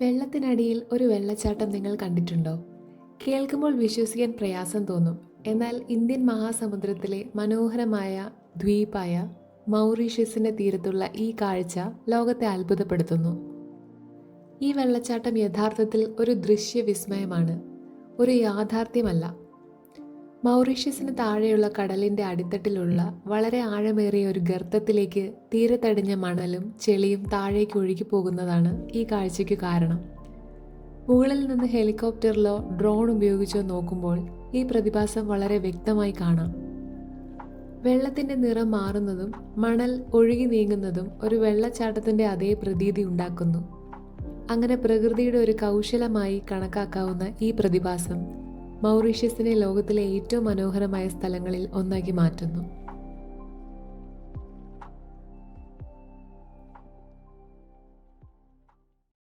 വെള്ളത്തിനടിയിൽ ഒരു വെള്ളച്ചാട്ടം നിങ്ങൾ കണ്ടിട്ടുണ്ടോ? കേൾക്കുമ്പോൾ വിശ്വസിക്കാൻ പ്രയാസം തോന്നും. എന്നാൽ ഇന്ത്യൻ മഹാസമുദ്രത്തിലെ മനോഹരമായ ദ്വീപായ മൗറീഷ്യസിന്റെ തീരത്തുള്ള ഈ കാഴ്ച ലോകത്തെ അത്ഭുതപ്പെടുത്തുന്നു. ഈ വെള്ളച്ചാട്ടം യഥാർത്ഥത്തിൽ ഒരു ദൃശ്യവിസ്മയമാണ്. ഒരു യാഥാർത്ഥ്യമല്ല. മൗറീഷ്യസിന് താഴെയുള്ള കടലിന്റെ അടിത്തട്ടിലുള്ള വളരെ ആഴമേറിയ ഒരു ഗർത്തത്തിലേക്ക് തീരത്തടിഞ്ഞ മണലും ചെളിയും താഴേക്ക് ഒഴുകി പോകുന്നതാണ് ഈ കാഴ്ചയ്ക്ക് കാരണം. മുകളിൽ നിന്ന് ഹെലികോപ്റ്ററിലോ ഡ്രോൺ ഉപയോഗിച്ചോ നോക്കുമ്പോൾ ഈ പ്രതിഭാസം വളരെ വ്യക്തമായി കാണാം. വെള്ളത്തിന്റെ നിറം മാറുന്നതും മണൽ ഒഴുകി നീങ്ങുന്നതും ഒരു വെള്ളച്ചാട്ടത്തിന്റെ അതേ പ്രതീതി ഉണ്ടാക്കുന്നു. അങ്ങനെ പ്രകൃതിയുടെ ഒരു കൗശലമായി കണക്കാക്കാവുന്ന ഈ പ്രതിഭാസം മൗറീഷ്യസിനെ ലോകത്തിലെ ഏറ്റവും മനോഹരമായ സ്ഥലങ്ങളിൽ ഒന്നാക്കി മാറ്റുന്നു.